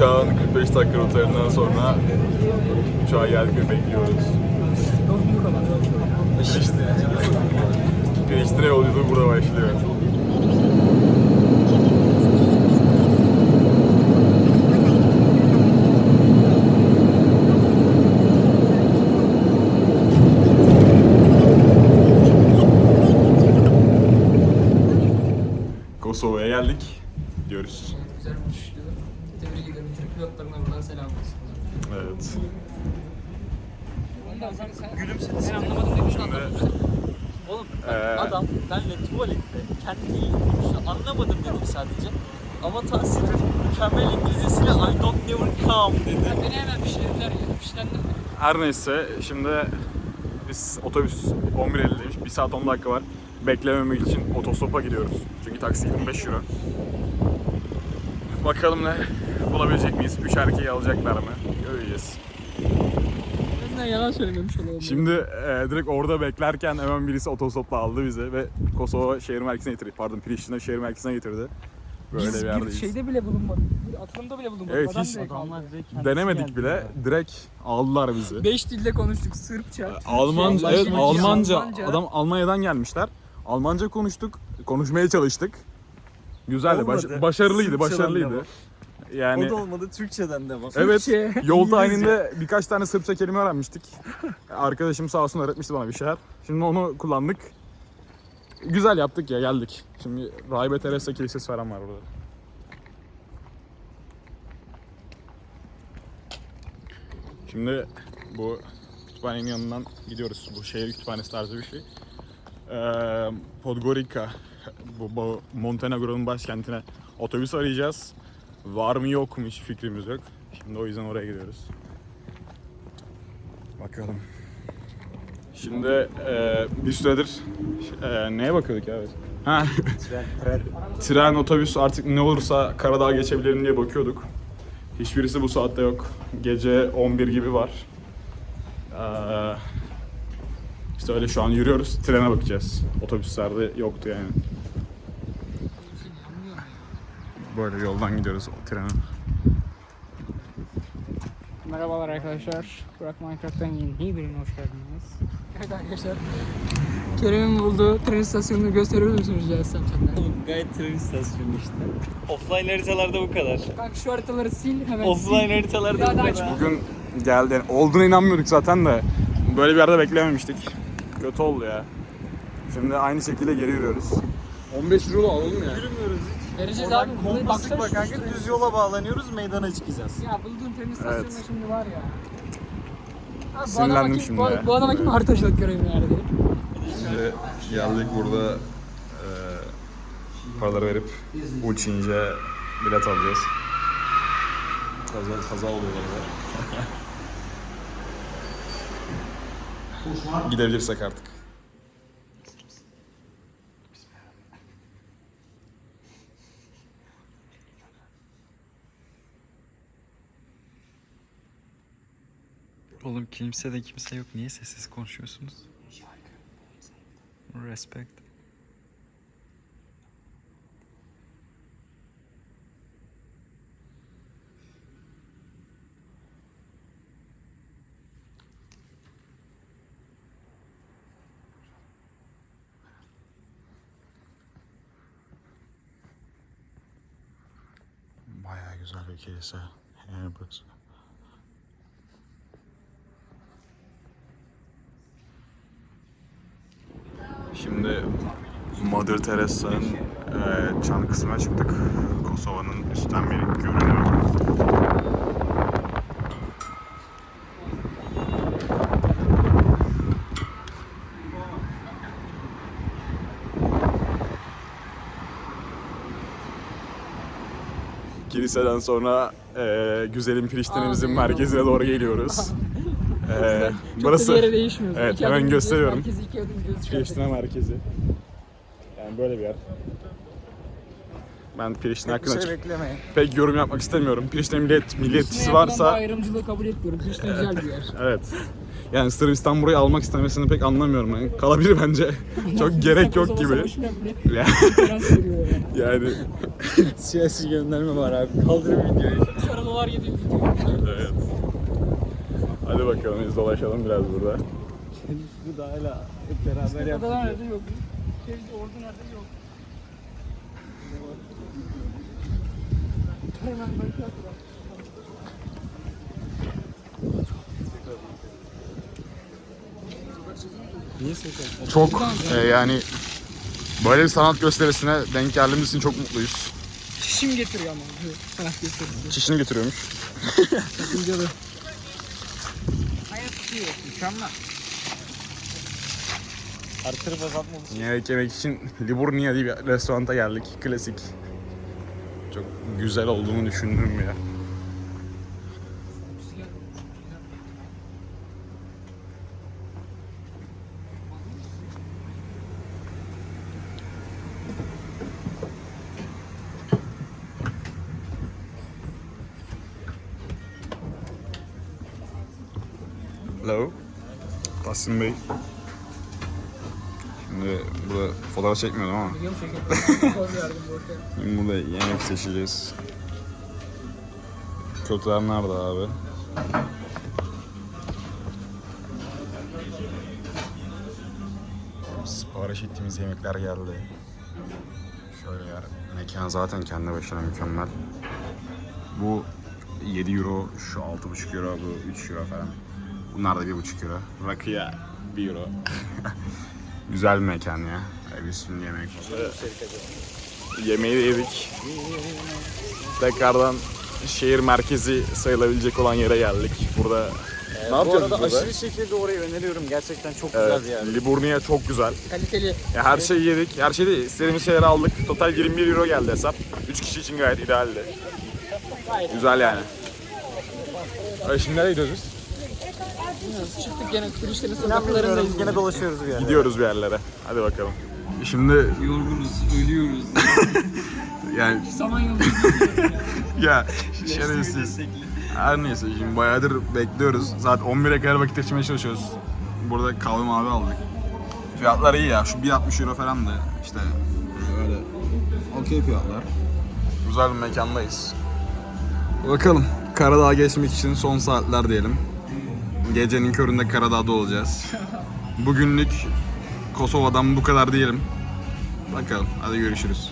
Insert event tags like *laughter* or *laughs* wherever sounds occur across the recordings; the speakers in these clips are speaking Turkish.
uçağın 45 dakika rotarından sonra uçağa geldik ve bekliyoruz. Priştine yolculuğu burada başlıyor. Kosova'ya geldik diyoruz. Güzel bir. Tebrik ederim. Türk pilotlarına buradan selam olsun. Evet. Gülümsedin. Ben anlamadım demiştin anlamamıştım. Oğlum Ee, adam benle tuvalette kendi İngilizce anlamadım dedim sadece. Ama Tahsin mükemmel İngilizcesiyle I don't never come dedi. Ya beni hemen pişirdiler ya. Pişlendim. Her neyse şimdi biz otobüs 11.50'deymiş. 1 saat 10 dakika var. Beklememek için otostopa gidiyoruz. Çünkü taksi 25 euro. Bakalım ne bulabilecek miyiz? Üç erkeği alacaklar mı? Göreceğiz. Ben yalan söylememiş olalım. Şimdi e, direkt orada beklerken hemen birisi otostopla aldı bizi ve Kosova şehir merkezine getirdi. Pardon Priştine şehir merkezine getirdi. Böyle Biz bir bir yerdeyiz. şeyde bile bulunmadık. Bir atılımda bile bulunmadık. Evet, Adam hiç- direkt aldı. Denemedik bile. Direkt aldılar bizi. Beş dilde konuştuk. Sırpça, Türkçe, Almanca, evet Almanca, Almanca. Adam Almanya'dan gelmişler. Almanca konuştuk, konuşmaya çalıştık. Güzeldi, baş- Olmadı. başarılıydı, Sırpçadan başarılıydı. Yani o da olmadı Türkçeden devam. evet, Türkçe, yol tayininde birkaç tane Sırpça kelime öğrenmiştik. Arkadaşım sağ olsun öğretmişti bana bir şeyler. Şimdi onu kullandık. Güzel yaptık ya, geldik. Şimdi Rahibe Teresa Kilisesi falan var burada. Şimdi bu kütüphanenin yanından gidiyoruz. Bu şehir kütüphanesi tarzı bir şey. Ee, Podgorica, bu, bu Montenegro'nun başkentine otobüs arayacağız. Var mı yok mu hiç fikrimiz yok. Şimdi o yüzden oraya gidiyoruz. Bakalım. Şimdi e, bir süredir e, neye bakıyorduk ya? biz? Ha, Tren, tren. tren, otobüs artık ne olursa Karadağ geçebilirim diye bakıyorduk. Hiçbirisi bu saatte yok. Gece 11 gibi var. Ee, işte öyle şu an yürüyoruz. Trene bakacağız. Otobüslerde yoktu yani. Böyle yoldan gidiyoruz o trene. Merhabalar arkadaşlar. Burak Minecraft'tan yeni birine hoş geldiniz. Evet arkadaşlar. Kerem'in bulduğu tren istasyonunu gösterir misiniz rica etsem senden? Oğlum gayet tren istasyonu işte. Offline haritalarda bu kadar. Bak şu haritaları sil hemen Offline sil. haritalarda bu da kadar. Bugün geldi. Olduğuna inanmıyorduk zaten de. Böyle bir yerde beklememiştik. Kötü oldu ya. Şimdi aynı şekilde geri yürüyoruz. 15 euro alalım ya. Yürümüyoruz hiç. Vereceğiz Oradan abi. kompas Baksana bak kanka düz yola bağlanıyoruz meydana çıkacağız. Ya bulduğun istasyonunda Evet. şimdi var ya. Abi, bu Sinirlendim kim, şimdi bu, ya. bu adama kim haritacılık görevi verdi? Şimdi geldik burada e, paraları verip uçince bilet alacağız. Kaza, kaza oluyor orada. Gidebilirsek artık. Oğlum kimse de kimse yok. Niye sessiz konuşuyorsunuz? Respect. Bayağı güzel bir kilise. Yani burası. Şimdi Mother Teresa'nın e, çan kısmına çıktık. Kosova'nın üstten bir görünümü. Kiliseden sonra e, güzelim Priştine'mizin merkezine doğru geliyoruz. *laughs* E, Çok burası da bir yere değişmiyoruz. Evet, İki hemen gösteriyorum. Merkezi iki adım gidiyoruz. Priştine merkezi. Yani böyle bir yer. Ben Priştine hakkında şey beklemeyin. pek yorum yapmak istemiyorum. Priştine millet, bu varsa ayrımcılığı kabul etmiyorum. Priştine güzel bir yer. *laughs* evet. Yani Sırbistan burayı almak istemesini pek anlamıyorum. Yani kalabilir bence. *laughs* Çok gerek yok gibi. Yani. *laughs* Siyasi gönderme var abi. Kaldırın videoyu. Arada dolar gidiyor. Evet. Hadi bakalım biz dolaşalım biraz burada. Bu da hala hep beraber Adalar nerede yok. Şey, orada nerede yok. Hemen başlat. Çok e, yani böyle bir sanat gösterisine denk geldiğimiz için çok mutluyuz. Çişim getiriyor ama bu sanat gösterisi. Çişini götürüyormuş. Sakıncalı. Tutuyor. Mükemmel. Artırıp azaltmalısın. Yemek yemek için Liburnia diye bir restoranta geldik. Klasik. Çok güzel olduğunu düşündüm ya. Hello. Tahsin Bey. Şimdi burada fotoğraf çekmiyordum ama Biliyor musun? *laughs* Şimdi burada yemek seçeceğiz. Köfteler nerede abi? Sipariş ettiğimiz yemekler geldi. Şöyle yer. Mekan zaten kendi başına mükemmel. Bu 7 euro, şu 6,5 euro, bu 3 euro falan. Bunlar da 1,5 euro. Rakıya 1 euro. *laughs* Güzel bir mekan ya. Ee, Biz şimdi yemek Yemeği de yedik. Tekrardan şehir merkezi sayılabilecek olan yere geldik. Burada ne Bu yapacağız arada burada? aşırı şekilde orayı öneriyorum. Gerçekten çok Evet, güzel bir yer. Liburnia çok güzel. Kaliteli. Ya her şeyi yedik. Her şeyi de istediğimiz şeyleri aldık. Total 21 euro geldi hesap. 3 kişi için gayet idealdi. Güzel yani. Ay, Şimdi nereye gidiyoruz biz? Çıktık gene turistlerin sokaklarındayız. Gene dolaşıyoruz bir yerde. Gidiyoruz bir yerlere. Hadi bakalım. Şimdi Yorgunuz, ölüyoruz. *laughs* yani Samanyolu. *laughs* ya şerefsiz. Her neyse şimdi bayağıdır bekliyoruz. Saat 11'e kadar vakit geçirmeye çalışıyoruz. Burada kahve mavi aldık. Fiyatlar iyi ya. Şu 1.60 euro falan da işte öyle okey fiyatlar. Güzel bir mekandayız. Bakalım. Karadağ'a geçmek için son saatler diyelim. Gecenin köründe Karadağ'da olacağız. Bugünlük Kosova'dan bu kadar diyelim. Bakalım. Hadi görüşürüz.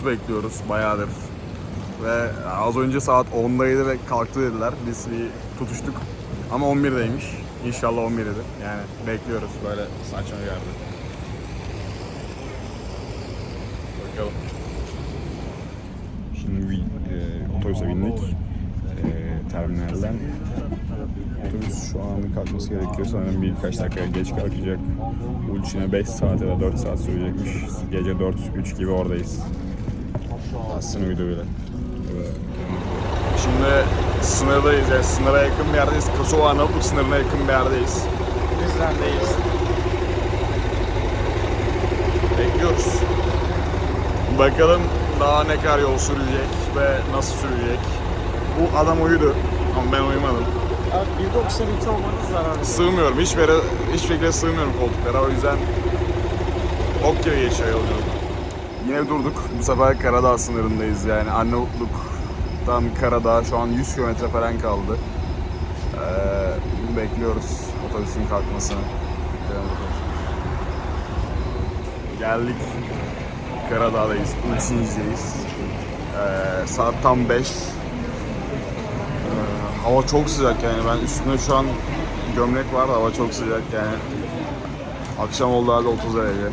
Otobüs bekliyoruz bayağıdır. Ve az önce saat 10'daydı ve kalktı dediler. Biz bir tutuştuk. Ama 11'deymiş. İnşallah 11'dedir. Yani bekliyoruz böyle saçma bir yerde. Bakalım. Şimdi e, otobüse bindik. E, terminalden. Otobüs şu an kalkması gerekiyor. Sanırım birkaç dakika geç kalkacak. Ulçin'e 5 saat ya da 4 saat sürecekmiş. Gece 4-3 gibi oradayız. Aslında uyudu bile. Evet. Şimdi sınırdayız. Yani sınıra yakın bir yerdeyiz. Kosova Arnavutluk sınırına yakın bir yerdeyiz. Bizdendeyiz. Bekliyoruz. Bakalım daha ne kadar yol sürecek ve nasıl sürecek. Bu adam uyudu ama ben uyumadım. Abi 1.93 olmanız zararlı. Sığmıyorum. Hiçbir yere, hiçbir şekilde sığmıyorum koltuklara. O yüzden ok gibi geçiyor yolculuk. Yine durduk. Bu sefer Karadağ sınırındayız yani. Arnavutluk'tan Karadağ şu an 100 kilometre falan kaldı. Ee, bekliyoruz otobüsün kalkmasını. Geldik. Karadağ'dayız. Ulçiniz'deyiz. Ee, saat tam 5. Ee, hava çok sıcak yani. Ben üstümde şu an gömlek var. Hava çok sıcak yani. Akşam oldu halde 30 derece.